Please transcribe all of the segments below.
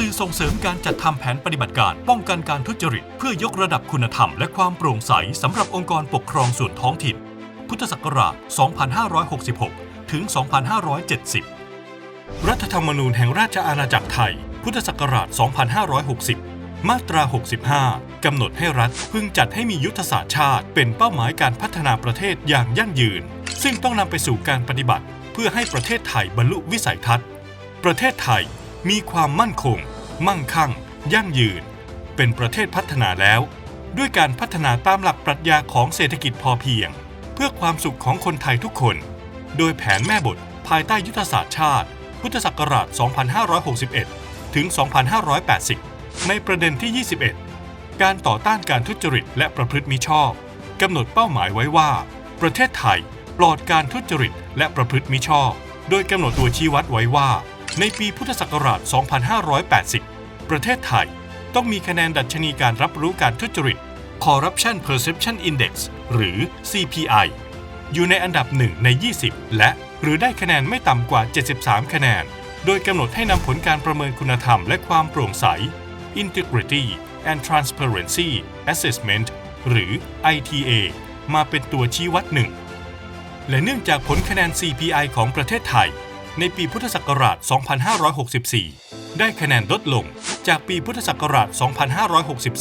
สื่อส่งเสริมการจัดทำแผนปฏิบัติการ ป้องกันการทุจริต เพื่อยกระดับคุณธรรมและความโปร่งใสสำหรับองค์กรปกครองส่วนท้องถิ่น พุทธศักราช 2566 ถึง 2570 รัฐธรรมนูญแห่งราชอาณาจักรไทย พุทธศักราช 2560 มาตรา 65 กำหนดให้รัฐพึงจัดให้มียุทธศาสตร์ชาติ เป็นเป้าหมายการพัฒนาประเทศอย่างยั่งยืน ซึ่งต้องนำไปสู่การปฏิบัติ เพื่อให้ประเทศไทยบรรลุวิสัยทัศน์ ประเทศไทย มีความมั่นคง มั่งคั่ง ยั่งยืน เป็นประเทศพัฒนาแล้ว ด้วยการพัฒนาตามหลักปรัชญาของเศรษฐกิจพอเพียง เพื่อความสุขของคนไทยทุกคน โดยแผนแม่บทภายใต้ยุทธศาสตร์ชาติ พุทธศักราช 2561 ถึง 2580 ในประเด็นที่ 21 การต่อต้านการทุจริตและประพฤติมิชอบกำหนดเป้าหมายไว้ว่า ประเทศไทยปลอดการทุจริตและประพฤติมิชอบ โดยกำหนดตัวชี้วัดไว้ว่า ในปีพุทธศักราช 2580 ประเทศไทยต้องมีคะแนนดัชนีการรับรู้การทุจริต Corruption Perception Index หรือ CPI อยู่ในอันดับ 1 ใน 20 และหรือได้คะแนนไม่ต่ำกว่า 73 คะแนน โดยกำหนดให้นำผลการประเมินคุณธรรมและความโปร่งใส Integrity and Transparency Assessment หรือ ITA มาเป็นตัวชี้วัดหนึ่ง และเนื่องจากผลคะแนน CPI ของประเทศไทย ในปีพุทธศักราช 2564 ได้คะแนนลดลงจากปีพุทธศักราช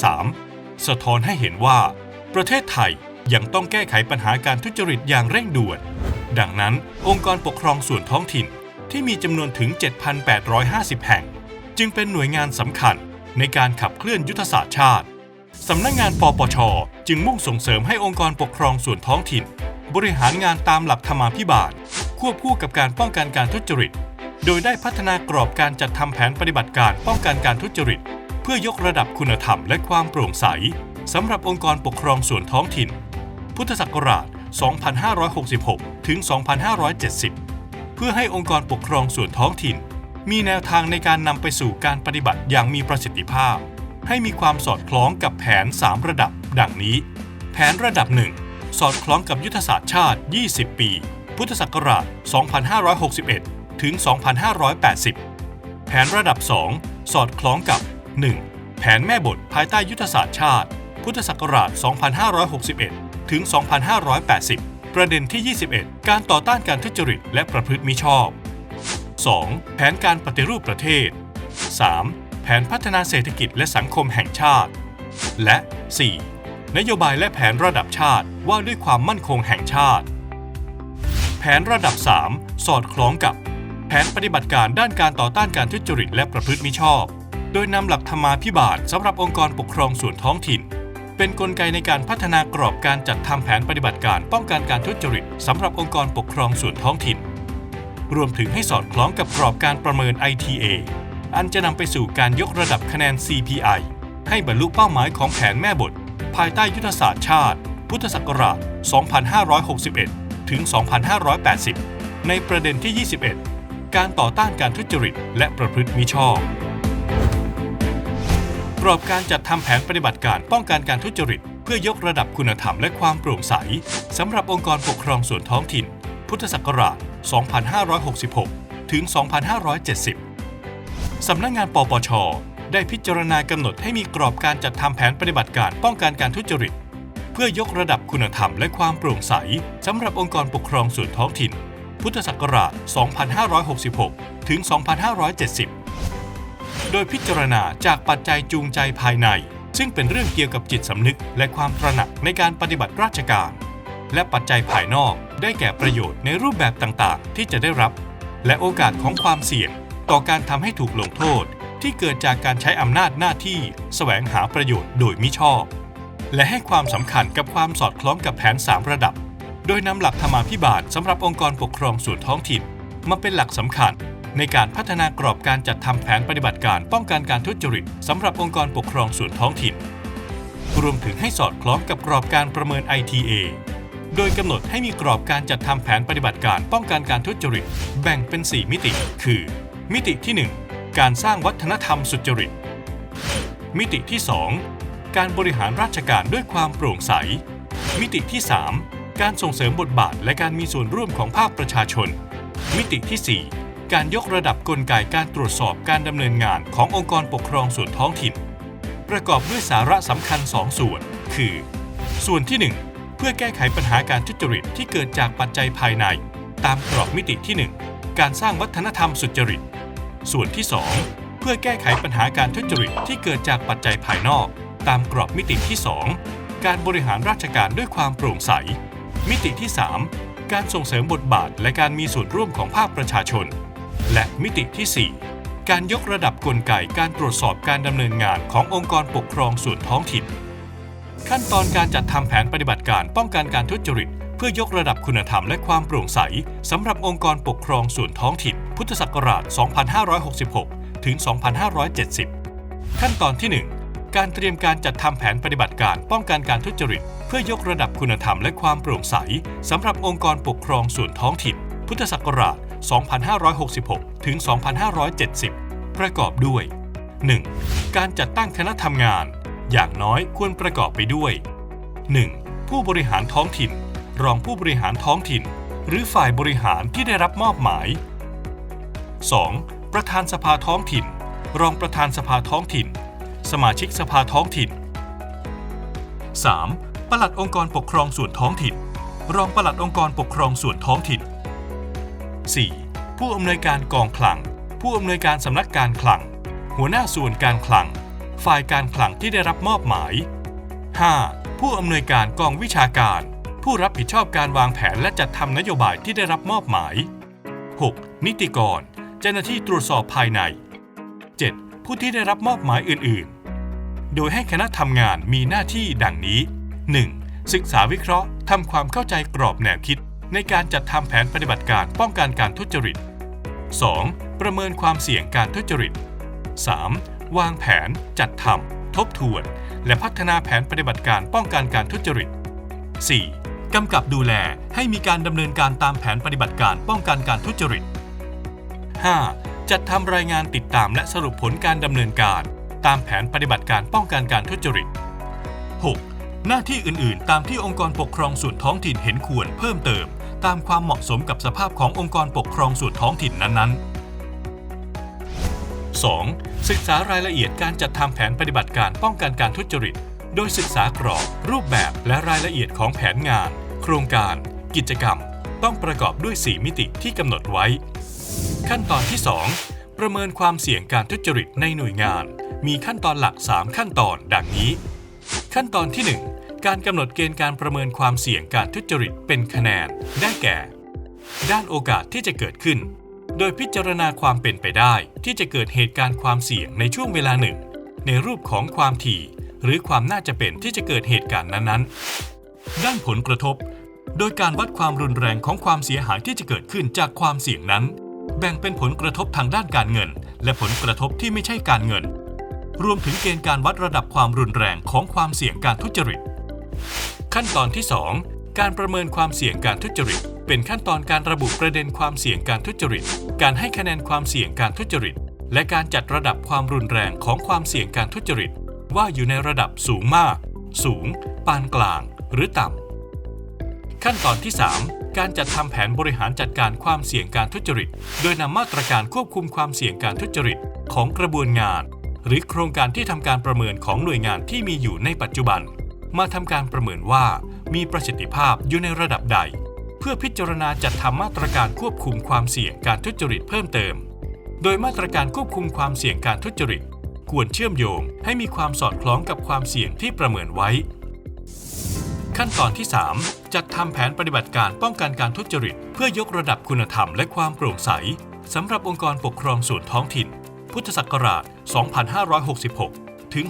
2563 สะท้อนให้เห็นว่า ประเทศไทยยังต้องแก้ไขปัญหาการทุจริตอย่างเร่งด่วน ดังนั้นองค์กรปกครองส่วนท้องถิ่นที่มีจำนวนถึง 7,850 แห่ง จึงเป็นหน่วยงานสำคัญในการขับเคลื่อนยุทธศาสตร์ชาติสำนักงานปปช จึงมุ่งส่งเสริมให้องค์กรปกครองส่วนท้องถิ่น บริหารงานตามหลักธรรมาภิบาล ควบคู่กับการป้องกันการทุจริต โดยได้พัฒนากรอบการจัดทำแผนปฏิบัติการป้องกันการทุจริต เพื่อยกระดับคุณธรรมและความโปร่งใสสำหรับองค์กรปกครองส่วนท้องถิ่น พุทธศักราช 2566 ถึง 2570 เพื่อให้องค์กรปกครองส่วนท้องถิ่น มีแนวทางในการนำไปสู่การปฏิบัติอย่างมีประสิทธิภาพ ให้มีความสอดคล้องกับแผน 3 ระดับ ดังนี้ แผนระดับ 1 สอดคล้องกับยุทธศาสตร์ชาติ 20 ปี พุทธศักราช 2561 ถึง 2580 แผนระดับ 2 สอดคล้องกับ 1. แผนแม่บทภายใต้ยุทธศาสตร์ชาติ พุทธศักราช 2561 ถึง 2580 ประเด็นที่ 21 การต่อต้านการทุจริตและประพฤติมิชอบ 2. แผนการปฏิรูปประเทศ 3. แผนพัฒนาเศรษฐกิจและสังคมแห่งชาติ และ 4. นโยบายและแผนระดับชาติว่าด้วยความมั่นคงแห่งชาติ แผนระดับ 3 สอดคล้องกับแผนปฏิบัติการด้านการต่อต้านการทุจริตและประพฤติมิชอบ โดยนำหลักธรรมาภิบาลสำหรับองค์กรปกครองส่วนท้องถิ่น เป็นนกลไกในการพัฒนากรอบการจัดทำแผนปฏิบัติการป้องกันการทุจริตสำหรับองค์กรปกครองส่วนท้องถิ่น รวมถึงให้สอดคล้องกับกรอบการประเมิน ITA อันจะนำไปสู่การยกระดับคะแนน CPI ให้บรรลุเป้าหมายของแผนแม่บท ภายใต้ยุทธศาสตร์ชาติ พุทธศักราช 2561 ถึง 2580 ในประเด็นที่ 21 การต่อต้านการทุจริต และประพฤติมิชอบกรอบการจัดทำแผนปฏิบัติการป้องกันการทุจริต เพื่อยกระดับคุณธรรมและความโปร่งใสสำหรับองค์กรปกครองส่วนท้องถิ่น พุทธศักราช 2566 ถึง 2570 สำนักงานปปชได้พิจารณากำหนดให้มีกรอบการจัดทำแผนปฏิบัติการป้องกันการทุจริต เพื่อยกระดับคุณธรรมและความโปร่งใสสำหรับองค์กรปกครองส่วนท้องถิ่น พุทธศักราช 2566 ถึง 2570 โดยพิจารณาจากปัจจัยจูงใจภายใน ซึ่งเป็นเรื่องเกี่ยวกับจิตสำนึก และความตระหนักในการปฏิบัติราชการ และปัจจัยภายนอกได้แก่ประโยชน์ในรูปแบบต่างๆ ที่จะได้รับ และโอกาสของความเสี่ยง ต่อการทำให้ถูกลงโทษที่เกิดจากการใช้อำนาจหน้าที่ แสวงหาประโยชน์โดยมิชอบ และให้ความสำคัญกับความสอดคล้องกับแผน 3 ระดับ โดยนำหลักธรรมาภิบาลสำหรับองค์กรปกครองส่วนท้องถิ่น มาเป็นหลักสำคัญ ในการพัฒนากรอบการจัดทำแผนปฏิบัติการป้องกันการทุจริตสำหรับองค์กรปกครองส่วนท้องถิ่น รวมถึงให้สอดคล้องกับกรอบการประเมิน ITA โดยกำหนดให้มีกรอบการจัดทำแผนปฏิบัติการป้องกันการทุจริต แบ่งเป็น 4 มิติ คือ มิติที่ 1 การสร้างวัฒนธรรมสุจริต มิติที่ 2 การบริหารราชการด้วยความโปร่งใส มิติที่ 3 การส่งเสริมบทบาทและการมีส่วนร่วมของภาคประชาชน มิติที่ 4 การยกระดับกลไกการตรวจสอบการดำเนินงานขององค์กรปกครองส่วนท้องถิ่น ประกอบด้วยสาระสำคัญ 2 ส่วน คือ ส่วนที่ 1 เพื่อแก้ไขปัญหาการทุจริตที่เกิดจากปัจจัยภายใน ตามกรอบมิติที่ 1 การสร้างวัฒนธรรมสุจริต ส่วนที่ 2 เพื่อแก้ไขปัญหาการทุจริตที่เกิดจากปัจจัยภายนอก ตามกรอบมิติที่ 2 การบริหารราชการด้วยความโปร่งใส มิติที่ 3 การส่งเสริมบทบาทและการมีส่วนร่วมของภาคประชาชน และมิติที่ 4 การยกระดับกลไกการตรวจสอบการดำเนินงานขององค์กรปกครองส่วนท้องถิ่น ขั้นตอนการจัดทำแผนปฏิบัติการป้องกันการทุจริตเพื่อยกระดับคุณธรรมและความโปร่งใสสำหรับองค์กรปกครองส่วนท้องถิ่น พุทธศักราช 2566 ถึง 2570 ขั้นตอนที่ 1 การเตรียมการจัดทำแผนปฏิบัติการป้องกันการทุจริต เพื่อยกระดับคุณธรรมและความโปร่งใสสำหรับองค์กรปกครองส่วนท้องถิ่น พุทธศักราช 2566 ถึง 2570 ประกอบด้วย 1. การจัดตั้งคณะทำงาน อย่างน้อยควรประกอบไปด้วย 1. ผู้บริหารท้องถิ่น รองผู้บริหารท้องถิ่น หรือฝ่ายบริหารที่ได้รับมอบหมาย 2. ประธานสภาท้องถิ่น รองประธานสภาท้องถิ่น สมาชิกสภาท้องถิ่น 3. ปลัดองค์กรปกครองส่วนท้องถิ่น รองปลัดองค์กรปกครองส่วนท้องถิ่น 4. ผู้อำนวยการกองคลัง ผู้อำนวยการสำนักการคลัง หัวหน้าส่วนการคลัง ฝ่ายการคลังที่ได้รับมอบหมาย 5. ผู้อำนวยการกองวิชาการ ผู้รับผิดชอบการวางแผนและจัดทำนโยบายที่ได้รับมอบหมาย 6. นิติกร เจ้าหน้าที่ตรวจสอบภายใน 7. ผู้ที่ได้รับมอบหมายอื่น ๆ โดยให้คณะทำงานมีหน้าที่ดังนี้ 1. ศึกษาวิเคราะห์ทำความเข้าใจกรอบแนวคิด ในการจัดทำแผนปฏิบัติการป้องกันการทุจริต 2. ประเมินความเสี่ยงการทุจริต 3. วางแผน จัดทำทบทวน และพัฒนาแผนปฏิบัติการป้องกันการทุจริต 4. กำกับดูแลให้มีการดำเนินการตามแผนปฏิบัติการป้องกันการทุจริต 5. จัดทำรายงานติดตามและสรุปผลการดำเนินการ ตามแผนปฏิบัติการป้องกันการทุจริต 6. หน้าที่อื่นๆ ตามที่องค์กรปกครองส่วนท้องถิ่นเห็นควรเพิ่มเติม ตามความเหมาะสมกับสภาพขององค์กรปกครองส่วนท้องถิ่นนั้นๆ 2. ศึกษารายละเอียดการจัดทำแผนปฏิบัติการป้องกันการทุจริต โดยศึกษากรอบ รูปแบบและรายละเอียดของแผนงาน โครงการ กิจกรรม ต้องประกอบด้วย 4 มิติที่กำหนดไว้ ขั้นตอนที่ 2 ประเมินความเสี่ยงการทุจริตในหน่วยงาน มีขั้นตอนหลัก 3 ขั้นตอนดังนี้ ขั้นตอนที่ 1 การกำหนดเกณฑ์การประเมินความเสี่ยงการทุจริตเป็นคะแนน ได้แก่ ด้านโอกาสที่จะเกิดขึ้น โดยพิจารณาความเป็นไปได้ที่จะเกิดเหตุการณ์ความเสี่ยงในช่วงเวลาหนึ่ง ในรูปของความถี่ หรือความน่าจะเป็นที่จะเกิดเหตุการณ์นั้นๆ ด้านผลกระทบ โดยการวัดความรุนแรงของความเสียหายที่จะเกิดขึ้นจากความเสี่ยงนั้น แบ่งเป็นผลกระทบทางด้านการเงิน และผลกระทบที่ไม่ใช่การเงิน รวมถึงเกณฑ์การวัดระดับความรุนแรงของความเสี่ยงการทุจริต ขั้นตอนที่ 2 การประเมินความเสี่ยงการทุจริต เป็นขั้นตอนการระบุประเด็นความเสี่ยงการทุจริต การให้คะแนนความเสี่ยงการทุจริต และการจัดระดับความรุนแรงของความเสี่ยงการทุจริต ว่าอยู่ในระดับสูงมาก สูง ปานกลาง หรือต่ำ ขั้นตอนที่ 3การจัดทำแผนบริหารจัดการความเสี่ยงการทุจริต โดยนำมาตรการควบคุมความเสี่ยงการทุจริตของกระบวนงาน หรือโครงการที่ทำการประเมินของหน่วยงานที่มีอยู่ในปัจจุบัน มาทำการประเมินว่ามีประสิทธิภาพอยู่ในระดับใด เพื่อพิจารณาจัดทำมาตรการควบคุมความเสี่ยงการทุจริตเพิ่มเติม โดยมาตรการควบคุมความเสี่ยงการทุจริต ควรเชื่อมโยงให้มีความสอดคล้องกับความเสี่ยงที่ประเมินไว้ ขั้นตอนที่ 3 จัดทำแผนปฏิบัติการป้องกันการทุจริต เพื่อยกระดับคุณธรรมและความโปร่งใสสำหรับองค์กรปกครองส่วนท้องถิ่น พุทธศักราช 2566 ถึง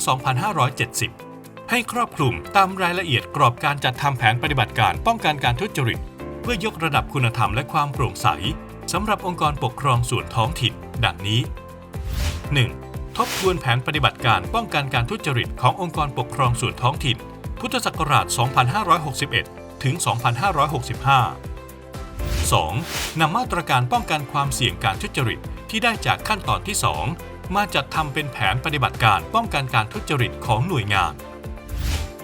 2570 ให้ครอบคลุมตามรายละเอียดกรอบการจัดทำแผนปฏิบัติการป้องกันการทุจริต เพื่อยกระดับคุณธรรมและความโปร่งใสสำหรับองค์กรปกครองส่วนท้องถิ่น ดังนี้ 1. ทบทวนแผนปฏิบัติการป้องกันการทุจริตขององค์กรปกครองส่วนท้องถิ่น พุทธศักราช 2561 ถึง 2565 2. นำมาตรการป้องกันความเสี่ยงการทุจริต ที่ได้จากขั้นตอนที่ 2 มาจัดทำเป็นแผนปฏิบัติการป้องกันการทุจริตของหน่วยงาน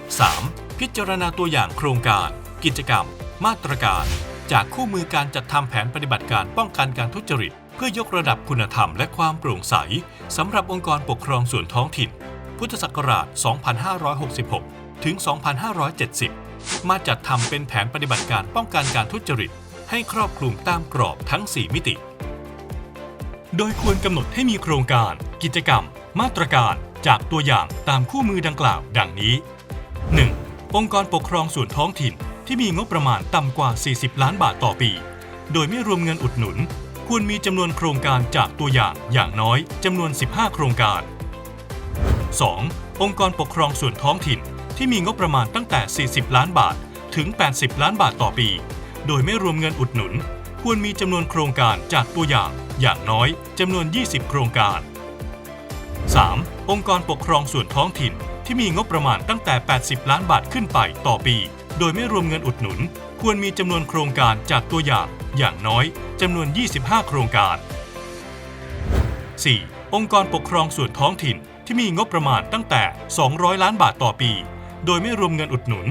3. พิจารณาตัวอย่างโครงการ กิจกรรม มาตรการ จากคู่มือการจัดทำแผนปฏิบัติการป้องกันการทุจริต เพื่อยกระดับคุณธรรมและความโปร่งใสสำหรับองค์กรปกครองส่วนท้องถิ่น พุทธศักราช 2566 ถึง 2570 มาจัดทำเป็นแผนปฏิบัติการป้องกันการทุจริต ให้ครอบคลุมตามกรอบทั้ง 4 มิติ โดยควรกำหนดให้มีโครงการ กิจกรรม มาตรการจากตัวอย่างตามคู่มือดังกล่าวดังนี้ 1. องค์กรปกครองส่วนท้องถิ่นที่มีงบประมาณต่ำกว่า 40 ล้านบาทต่อปี โดยไม่รวมเงินอุดหนุน ควรมีจำนวนโครงการจากตัวอย่างอย่างน้อยจำนวน 15 โครงการ 2. องค์กรปกครองส่วนท้องถิ่นที่มีงบประมาณตั้งแต่ 40 ล้านบาทถึง 80 ล้านบาทต่อปี โดยไม่รวมเงินอุดหนุน ควรมีจำนวนโครงการจากตัวอย่างอย่างน้อยจำนวน 20 โครงการ 3. องค์กรปกครองส่วนท้องถิ่นที่มีงบประมาณตั้งแต่ 80 ล้านบาทขึ้นไปต่อปี โดยไม่รวมเงินอุดหนุน ควรมีจำนวนโครงการจากตัวอย่างอย่างน้อยจำนวน 25 โครงการ 4. องค์กรปกครองส่วนท้องถิ่นที่มีงบประมาณตั้งแต่ 200 ล้านบาทต่อปี โดยไม่รวมเงินอุดหนุน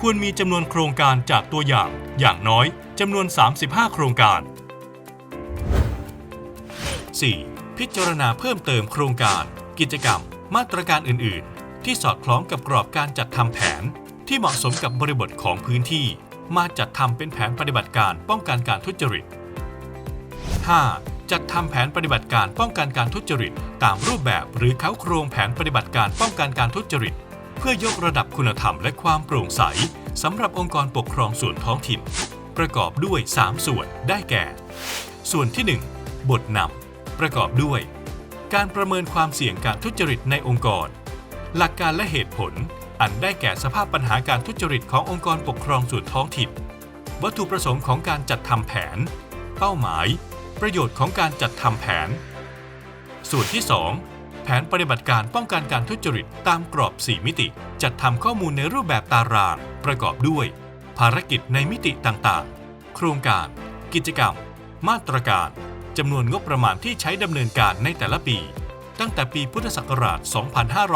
ควรมีจำนวนโครงการจากตัวอย่างอย่างน้อย จำนวน 35 โครงการ 4. พิจารณาเพิ่มเติมโครงการ กิจกรรม มาตรการอื่น ๆ ที่สอดคล้องกับกรอบการจัดทำแผน ที่เหมาะสมกับบริบทของพื้นที่ มาจัดทำเป็นแผนปฏิบัติการป้องกันการทุจริต 5. จัดทำแผนปฏิบัติการป้องกันการทุจริต ตามรูปแบบหรือเขาโครงแผนปฏิบัติการป้องกันการทุจริต เพื่อยกระดับคุณธรรมและความโปร่งใสสำหรับองค์กรปกครองส่วนท้องถิ่น ประกอบด้วย 3 ส่วนได้แก่ ส่วนที่ 1 บทนำประกอบด้วย การประเมินความเสี่ยงการทุจริตในองค์กร หลักการและเหตุผล อันได้แก่สภาพปัญหาการทุจริตขององค์กรปกครองส่วนท้องถิ่น วัตถุประสงค์ของการจัดทำแผน เป้าหมาย ประโยชน์ของการจัดทำแผน ส่วนที่ 2แผนปฏิบัติการป้องกันการทุจริตตามกรอบ 4 มิติ จัดทำข้อมูลในรูปแบบตาราง ประกอบด้วย ภารกิจในมิติต่างๆ โครงการ กิจกรรม มาตรการจำนวนงบประมาณที่ใช้ดำเนินการในแต่ละปี ตั้งแต่ปีพุทธศักราช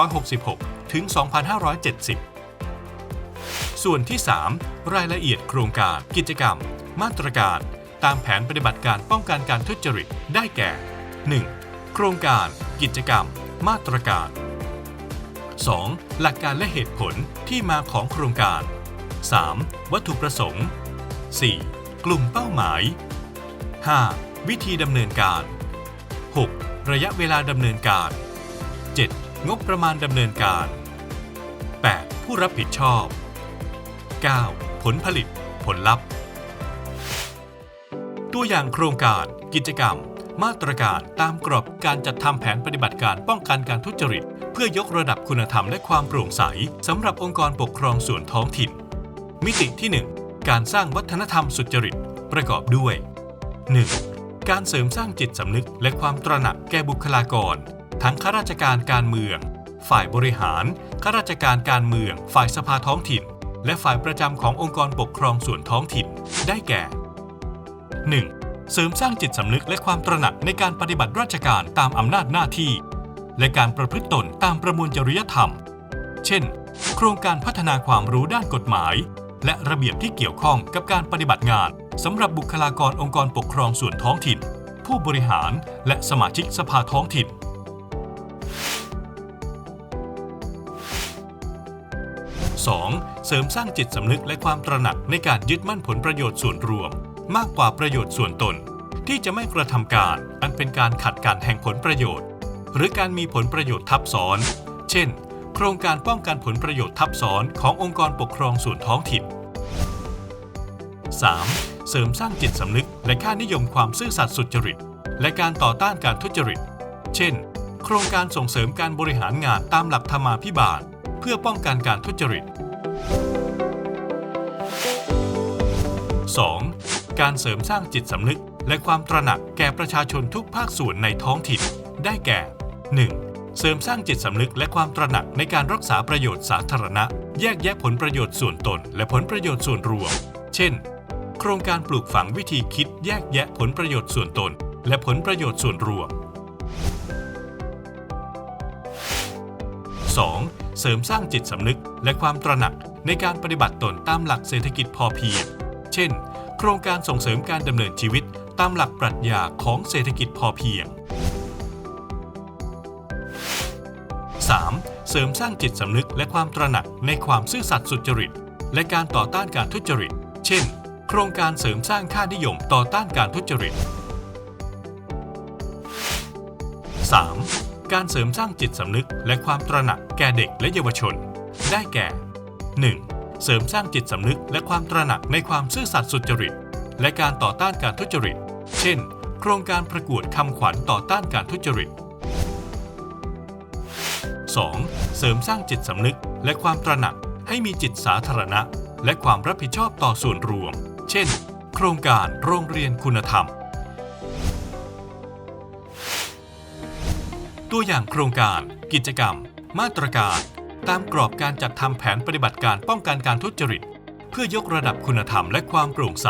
2566 ถึง 2570 ส่วนที่ 3 รายละเอียดโครงการ กิจกรรม มาตรการตามแผนปฏิบัติการป้องกันการทุจริตได้แก่ 1. โครงการ กิจกรรม มาตรการ 2. หลักการและเหตุผลที่มาของโครงการ 3. วัตถุประสงค์ 4. กลุ่มเป้าหมาย 5. วิธีดำเนินการ 6. ระยะเวลาดำเนินการ 7. งบประมาณดำเนินการ 8. ผู้รับผิดชอบ 9. ผลผลิต ผลลัพธ์ ตัวอย่างโครงการ กิจกรรม มาตรการตามกรอบการจัดทำแผนปฏิบัติการป้องกันการทุจริต เพื่อยกระดับคุณธรรมและความโปร่งใสสำหรับองค์กรปกครองส่วนท้องถิ่น มิติที่ 1 การสร้างวัฒนธรรมสุจริต ประกอบด้วย 1. การเสริมสร้างจิตสำนึกและความตระหนักแก่บุคลากร ทั้งข้าราชการการเมือง ฝ่ายบริหารข้าราชการการเมือง ฝ่ายสภาท้องถิ่น และฝ่ายประจำขององค์กรปกครองส่วนท้องถิ่น ได้แก่ 1. เสริมสร้างจิตสำนึกและความตระหนักในการปฏิบัติราชการตามอำนาจหน้าที่ และการประพฤติตนตามประมวลจริยธรรม เช่น โครงการพัฒนาความรู้ด้านกฎหมาย และระเบียบที่เกี่ยวข้องกับการปฏิบัติงานสำหรับบุคลากรองค์กรปกครองส่วนท้องถิ่น ผู้บริหารและสมาชิกสภาท้องถิ่น 2. เสริมสร้างจิตสำนึกและความตระหนักในการยึดมั่นผลประโยชน์ส่วนรวม มากกว่าประโยชน์ส่วนตน ที่จะไม่กระทำการ อันเป็นการขัดการแห่งผลประโยชน์ หรือการมีผลประโยชน์ทับซ้อน เช่น โครงการป้องกันผลประโยชน์ทับซ้อนขององค์กรปกครองส่วนท้องถิ่น 3. เสริมสร้างจิตสำนึกและค่านิยมความซื่อสัตย์สุจริต และการต่อต้านการทุจริต เช่น โครงการส่งเสริมการบริหารงานตามหลักธรรมาภิบาล เพื่อป้องกันการทุจริต 2. การเสริมสร้างจิตสำนึก และความตระหนักแก่ประชาชนทุกภาคส่วนในท้องถิ่น ได้แก่ 1. เสริมสร้างจิตสำนึกและความตระหนักในการรักษาประโยชน์สาธารณะ แยกแยะผลประโยชน์ส่วนตน และผลประโยชน์ส่วนรวม เช่น โครงการปลูกฝังวิธีคิดแยกแยะผลประโยชน์ส่วนตน และผลประโยชน์ส่วนรวม 2. เสริมสร้างจิตสำนึกและความตระหนักในการปฏิบัติตนตามหลักเศรษฐกิจพอเพียง เช่น โครงการส่งเสริมการดำเนินชีวิตตามหลักปรัชญาของเศรษฐกิจพอเพียง เสริมสร้างจิตสำนึกและความตระหนักในความซื่อสัตย์สุจริต และการต่อต้านการทุจริต เช่น โครงการเสริมสร้างค่านิยมต่อต้านการทุจริต 3. การเสริมสร้างจิตสำนึกและความตระหนักแก่เด็กและเยาวชน ได้แก่ 1. เสริมสร้างจิตสำนึกและความตระหนักในความซื่อสัตย์สุจริต และการต่อต้านการทุจริต เช่น โครงการประกวดคำขวัญต่อต้านการทุจริต 2. เสริมสร้างจิตสำนึกและความตระหนักให้มีจิตสาธารณะ และความรับผิดชอบต่อส่วนรวม เช่น โครงการโรงเรียนคุณธรรม ตัวอย่างโครงการ กิจกรรม มาตรการ ตามกรอบการจัดทำแผนปฏิบัติการป้องกันการทุจริต เพื่อยกระดับคุณธรรมและความโปร่งใส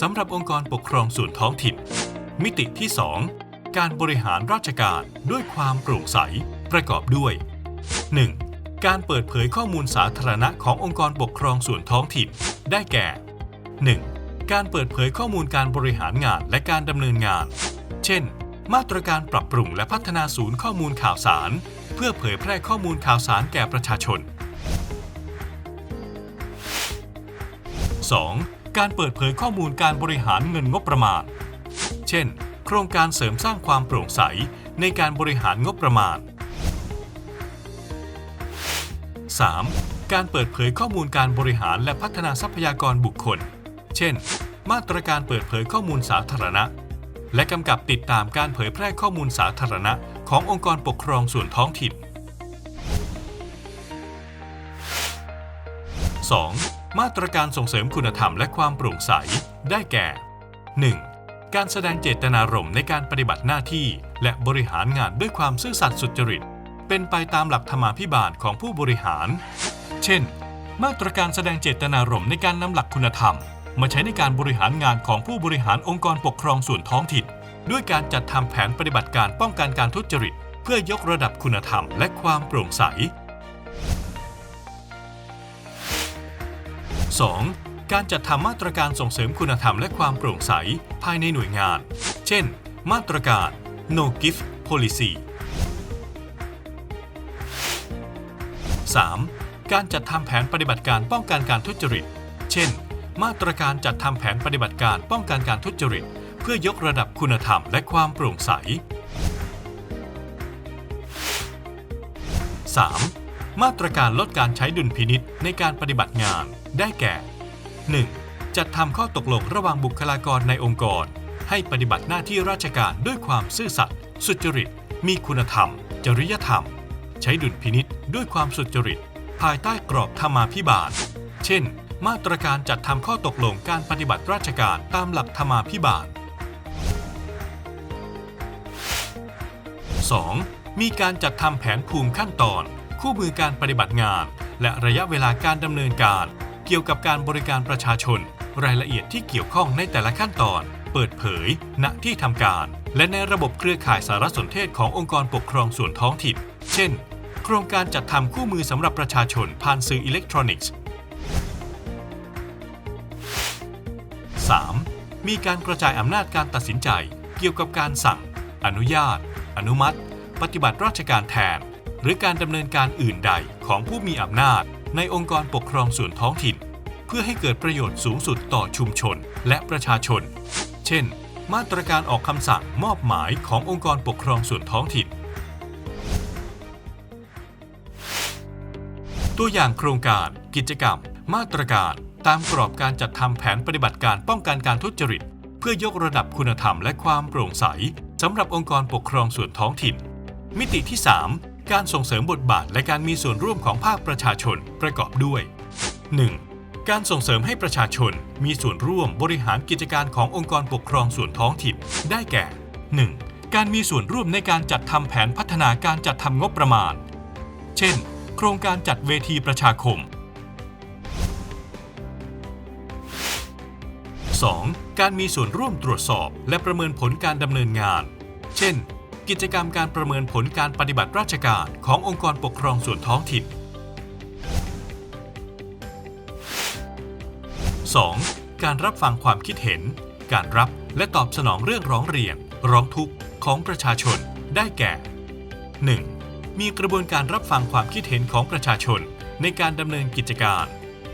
สำหรับองค์กรปกครองส่วนท้องถิ่น มิติที่ 2 การบริหารราชการด้วยความโปร่งใสประกอบด้วย 1. การเปิดเผยข้อมูลสาธารณะขององค์กรปกครองส่วนท้องถิ่น ได้แก่ 1. การเปิดเผยข้อมูลการบริหารงานและการดำเนินงาน เช่น มาตรการปรับปรุงและพัฒนาศูนย์ข้อมูลข่าวสาร เพื่อเผยแพร่ข้อมูลข่าวสารแก่ประชาชน 2. การเปิดเผยข้อมูลการบริหารเงินงบประมาณ เช่น โครงการเสริมสร้างความโปร่งใสในการบริหารงบประมาณ 3. การเปิดเผยข้อมูลการบริหารและพัฒนาทรัพยากรบุคคล เช่น มาตรการเปิดเผยข้อมูลสาธารณะ และกำกับติดตามการเผยแพร่ข้อมูลสาธารณะ ขององค์กรปกครองส่วนท้องถิ่น 2. มาตรการส่งเสริมคุณธรรมและความโปร่งใส ได้แก่ 1. การแสดงเจตนารมณ์ในการปฏิบัติหน้าที่ และบริหารงานด้วยความซื่อสัตย์สุจริต เป็นไปตามหลักธรรมาภิบาลของผู้บริหาร เช่น มาตรการแสดงเจตนารมณ์ในการนำหลักคุณธรรม มาใช้ในการบริหารงานของผู้บริหารองค์กรปกครองส่วนท้องถิ่น ด้วยการจัดทำแผนปฏิบัติการป้องกันการทุจริต เพื่อยกระดับคุณธรรมและความโปร่งใส 2. การจัดทำมาตรการส่งเสริมคุณธรรมและความโปร่งใสภายในหน่วยงาน เช่น มาตรการ No Gift Policy 3. การจัดทำแผนปฏิบัติการป้องกันการทุจริต เช่น มาตรการจัดทำแผนปฏิบัติการป้องกันการทุจริต เพื่อยกระดับคุณธรรมและความโปร่งใส 3. มาตรการลดการใช้ดุลพินิษในการปฏิบัติงาน ได้แก่ 1. จัดทำข้อตกลงระหว่างบุคลากรในองค์กร ให้ปฏิบัติหน้าที่ราชการด้วยความซื่อสัตย์สุจริต มีคุณธรรม จริยธรรม ใช้ดุลพินิษด้วยความสุจริต ภายใต้กรอบธรรมาภิบาล เช่น มาตรการจัดทำข้อตกลงการปฏิบัติราชการตามหลักธรรมาภิบาล 2. มีการจัดทำแผนภูมิขั้นตอน คู่มือการปฏิบัติงาน และระยะเวลาการดำเนินการ เกี่ยวกับการบริการประชาชน รายละเอียดที่เกี่ยวข้องในแต่ละขั้นตอน เปิดเผย ณ ที่ทำการ และในระบบเครือข่ายสารสนเทศขององค์กรปกครองส่วนท้องถิ่น เช่น โครงการจัดทำคู่มือสำหรับประชาชนผ่านสื่ออิเล็กทรอนิกส์ 3. มีการกระจายอำนาจการตัดสินใจ เกี่ยวกับการสั่ง อนุญาต อนุมัติ ปฏิบัติราชการแทน หรือการดำเนินการอื่นใดของผู้มีอำนาจ ในองค์กรปกครองส่วนท้องถิ่น เพื่อให้เกิดประโยชน์สูงสุดต่อชุมชนและประชาชน เช่น มาตรการออกคำสั่งมอบหมายขององค์กรปกครองส่วนท้องถิ่น ตัวอย่างโครงการ กิจกรรม มาตรการ ตามกรอบการจัดทำแผนปฏิบัติการป้องกันการทุจริต เพื่อยกระดับคุณธรรมและความโปร่งใสสำหรับองค์กรปกครองส่วนท้องถิ่น มิติที่ 3 การส่งเสริมบทบาทและการมีส่วนร่วมของภาคประชาชนประกอบด้วย 1. การส่งเสริมให้ประชาชนมีส่วนร่วมบริหารกิจการขององค์กรปกครองส่วนท้องถิ่น ได้แก่ 1. การมีส่วนร่วมในการจัดทำแผนพัฒนาการจัดทำงบประมาณ เช่น โครงการจัดเวทีประชาคม 2. การมีส่วนร่วมตรวจสอบและประเมินผลการดำเนินงาน เช่น กิจกรรมการประเมินผลการปฏิบัติราชการขององค์กรปกครองส่วนท้องถิ่น 2. การรับฟังความคิดเห็น การรับและตอบสนองเรื่องร้องเรียน ร้องทุกข์ของประชาชนได้แก่ 1. มีกระบวนการรับฟังความคิดเห็นของประชาชน ในการดำเนินกิจการ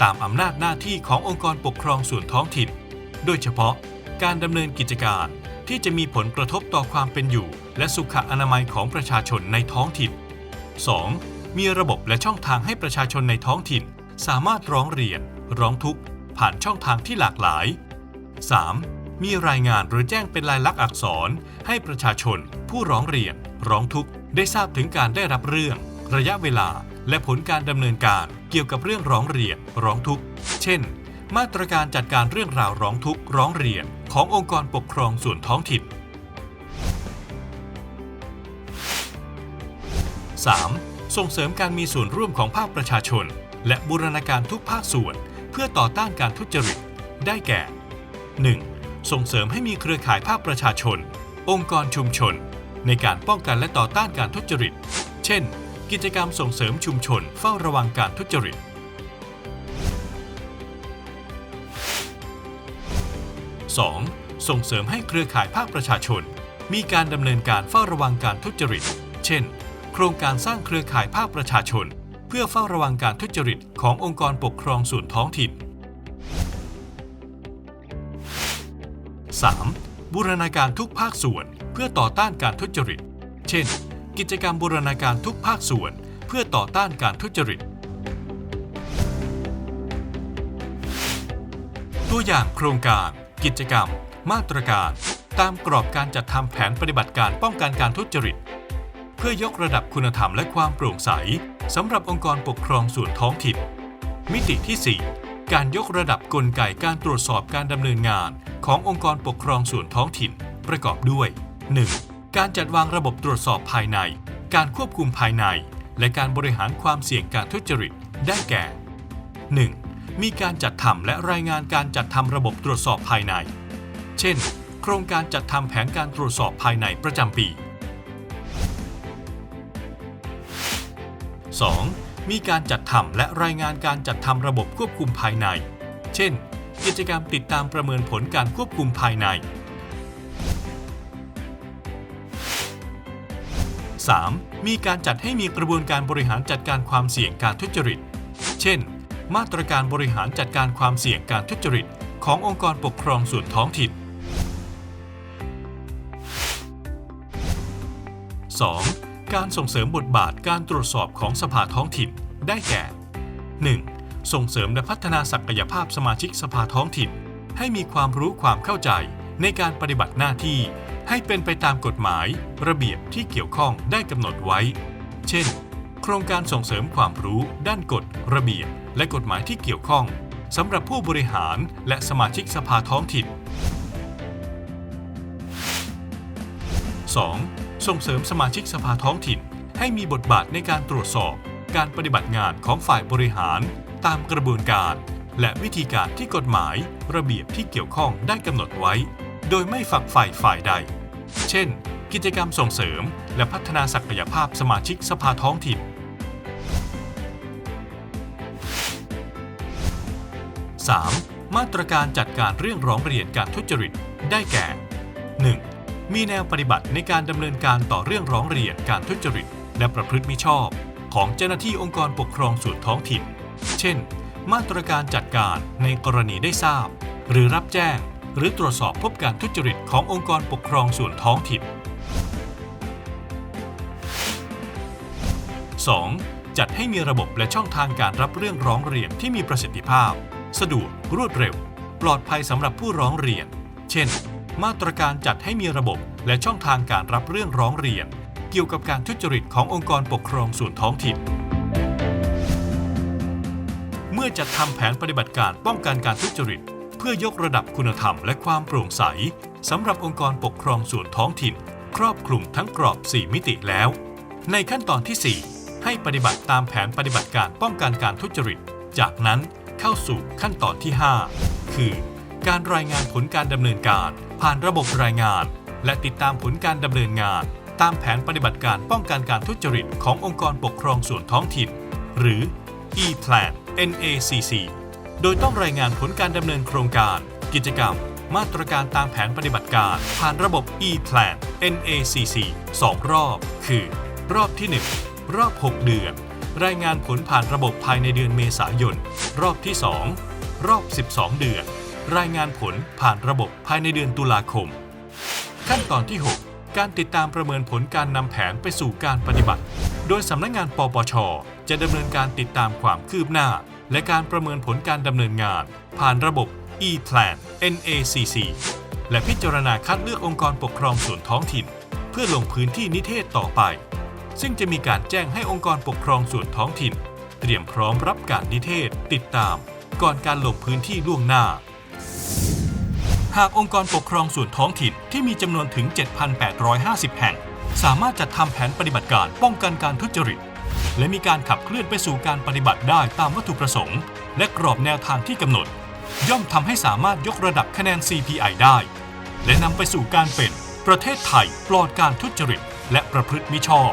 ตามอำนาจหน้าที่ขององค์กรปกครองส่วนท้องถิ่น โดยเฉพาะการดำเนินกิจการที่จะมีผลกระทบต่อความเป็นอยู่ และสุขอนามัยของประชาชนในท้องถิ่น 2. มีระบบและช่องทางให้ประชาชนในท้องถิ่น สามารถร้องเรียน ร้องทุกข์ ผ่านช่องทางที่หลากหลาย 3. มีรายงานหรือแจ้งเป็นลายลักษณ์อักษร ให้ประชาชน ผู้ร้องเรียน ร้องทุกข์ ได้ทราบถึงการได้รับเรื่อง ระยะเวลา และผลการดำเนินการเกี่ยวกับเรื่องร้องเรียน ร้องทุกข์ เช่น มาตรการจัดการเรื่องราวร้องทุกข์ร้องเรียนขององค์กรปกครองส่วนท้องถิ่น 3. ส่งเสริมการมีส่วนร่วมของภาคประชาชน และบูรณาการทุกภาคส่วน เพื่อต่อต้านการทุจริต ได้แก่ 1. ส่งเสริมให้มีเครือข่ายภาคประชาชน องค์กรชุมชน ในการป้องกันและต่อต้านการทุจริต เช่น กิจกรรมส่งเสริมชุมชนเฝ้าระวังการทุจริต 2. ส่งเสริมให้เครือข่ายภาคประชาชน มีการดำเนินการเฝ้าระวังการทุจริต เช่น โครงการสร้างเครือข่ายภาคประชาชน เพื่อเฝ้าระวังการทุจริตขององค์กรปกครองส่วนท้องถิ่น 3. บูรณาการทุกภาคส่วน เพื่อต่อต้านการทุจริต เช่น กิจกรรมบูรณาการทุกภาคส่วน เพื่อต่อต้านการทุจริต ตัวอย่างโครงการ กิจกรรม มาตรการ ตามกรอบการจัดทำแผนปฏิบัติการป้องกันการทุจริต เพื่อยกระดับคุณธรรมและความโปร่งใสสำหรับองค์กรปกครองส่วนท้องถิ่น มิติที่ 4 การยกระดับกลไกการตรวจสอบการดำเนินงานขององค์กรปกครองส่วนท้องถิ่น ประกอบด้วย 1. การจัดวางระบบตรวจสอบภายใน การควบคุมภายใน และการบริหารความเสี่ยงการทุจริต ได้แก่ 1. มีการจัดทำและรายงานการจัดทำระบบตรวจสอบภายใน เช่น โครงการจัดทำแผนการตรวจสอบภายในประจำปี 2. มีการจัดทำและรายงานการจัดทำระบบควบคุมภายใน เช่น กิจกรรมติดตามประเมินผลการควบคุมภายใน 3. มีการจัดให้มีกระบวนการบริหารจัดการความเสี่ยงการทุจริต เช่น มาตรการบริหารจัดการความเสี่ยงการทุจริต ขององค์กรปกครองส่วนท้องถิ่น 2. การส่งเสริมบทบาทการตรวจสอบของสภาท้องถิ่น ได้แก่ 1. ส่งเสริมและพัฒนาศักยภาพสมาชิกสภาท้องถิ่น ให้มีความรู้ความเข้าใจในการปฏิบัติหน้าที่ ให้เป็นไปตามกฎหมาย ระเบียบที่เกี่ยวข้องได้กำหนดไว้ เช่น โครงการส่งเสริมความรู้ด้านกฎ ระเบียบ และกฎหมายที่เกี่ยวข้องสำหรับผู้บริหารและสมาชิกสภาท้องถิ่น 2. ส่งเสริมสมาชิกสภาท้องถิ่น ให้มีบทบาทในการตรวจสอบ การปฏิบัติงานของฝ่ายบริหาร ตามกระบวนการ และวิธีการที่กฎหมาย ระเบียบที่เกี่ยวข้องได้กำหนดไว้ โดยไม่ฝักใฝ่ฝ่ายใด เช่น กิจกรรมส่งเสริม และพัฒนาศักยภาพสมาชิกสภาท้องถิ่น 3. มาตรการจัดการเรื่องร้องเรียนการทุจริต ได้แก่ 1. มีแนวปฏิบัติในการดำเนินการต่อเรื่องร้องเรียนการทุจริต และประพฤติมิชอบ ของเจ้าหน้าที่องค์กรปกครองส่วนท้องถิ่น เช่น มาตรการจัดการในกรณีได้ทราบ หรือรับแจ้ง หรือตรวจสอบพบการทุจริตขององค์กรปกครองส่วนท้องถิ่น 2. จัดให้มีระบบและช่องทางการรับเรื่องร้องเรียนที่มีประสิทธิภาพ สะดวกรวดเร็ว ปลอดภัยสำหรับผู้ร้องเรียน เช่น มาตรการจัดให้มีระบบและช่องทางการรับเรื่องร้องเรียน เกี่ยวกับการทุจริตขององค์กรปกครองส่วนท้องถิ่น เมื่อจัดทำแผนปฏิบัติการป้องกันการทุจริต เพื่อยกระดับคุณธรรมและความโปร่งใสสำหรับองค์กรปกครองส่วนท้องถิ่น ครอบคลุมทั้งกรอบ 4 มิติแล้ว ในขั้นตอนที่ 4 ให้ปฏิบัติตามแผนปฏิบัติการป้องกันการทุจริต จากนั้นเข้าสู่ขั้นตอนที่ 5 คือ การรายงานผลการดำเนินการ ผ่านระบบรายงาน และติดตามผลการดำเนินงาน ตามแผนปฏิบัติการป้องกันการทุจริตขององค์กรปกครองส่วนท้องถิ่น หรือ e-plan NACC โดยต้องรายงานผลการดำเนินโครงการ กิจกรรม มาตรการตามแผนปฏิบัติการ ผ่านระบบ e-plan NACC 2 รอบ คือ รอบที่ 1 รอบ 6 เดือน รายงานผลผ่านระบบภายในเดือนเมษายน รอบที่ 2 รอบ 12 เดือน รายงานผลผ่านระบบภายในเดือนตุลาคม ขั้นตอนที่ 6 การติดตามประเมินผลการนำแผนไปสู่การปฏิบัติ โดยสำนักงานปปช จะดำเนินการติดตามความคืบหน้า และการประเมินผลการดำเนินงาน ผ่านระบบ e-plan NACC และพิจารณาคัดเลือกองค์กรปกครองส่วนท้องถิ่น เพื่อลงพื้นที่นิเทศต่อไป ซึ่งจะมีการแจ้งให้องค์กรปกครองส่วนท้องถิ่น เตรียมพร้อมรับการนิเทศ ติดตาม ก่อนการลงพื้นที่ล่วงหน้า หากองค์กรปกครองส่วนท้องถิ่นที่มีจำนวนถึง 7,850 แห่ง สามารถจัดทำแผนปฏิบัติการป้องกันการทุจริต และมีการขับเคลื่อนไปสู่การปฏิบัติได้ตามวัตถุประสงค์ และกรอบแนวทางที่กำหนด ย่อมทำให้สามารถยกระดับคะแนน CPI ได้ และนำไปสู่การเป็นประเทศไทยปลอดการทุจริต และประพฤติมิชอบ